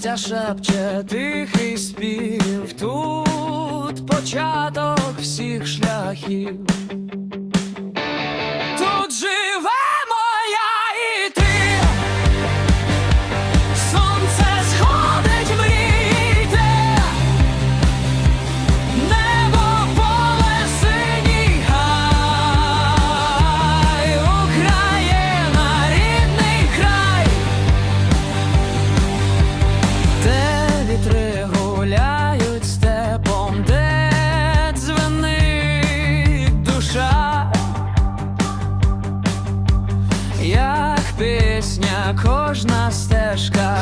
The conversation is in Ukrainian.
Листя шепче тихий спів, тут початок всіх шляхів. пісня, кожна стежка.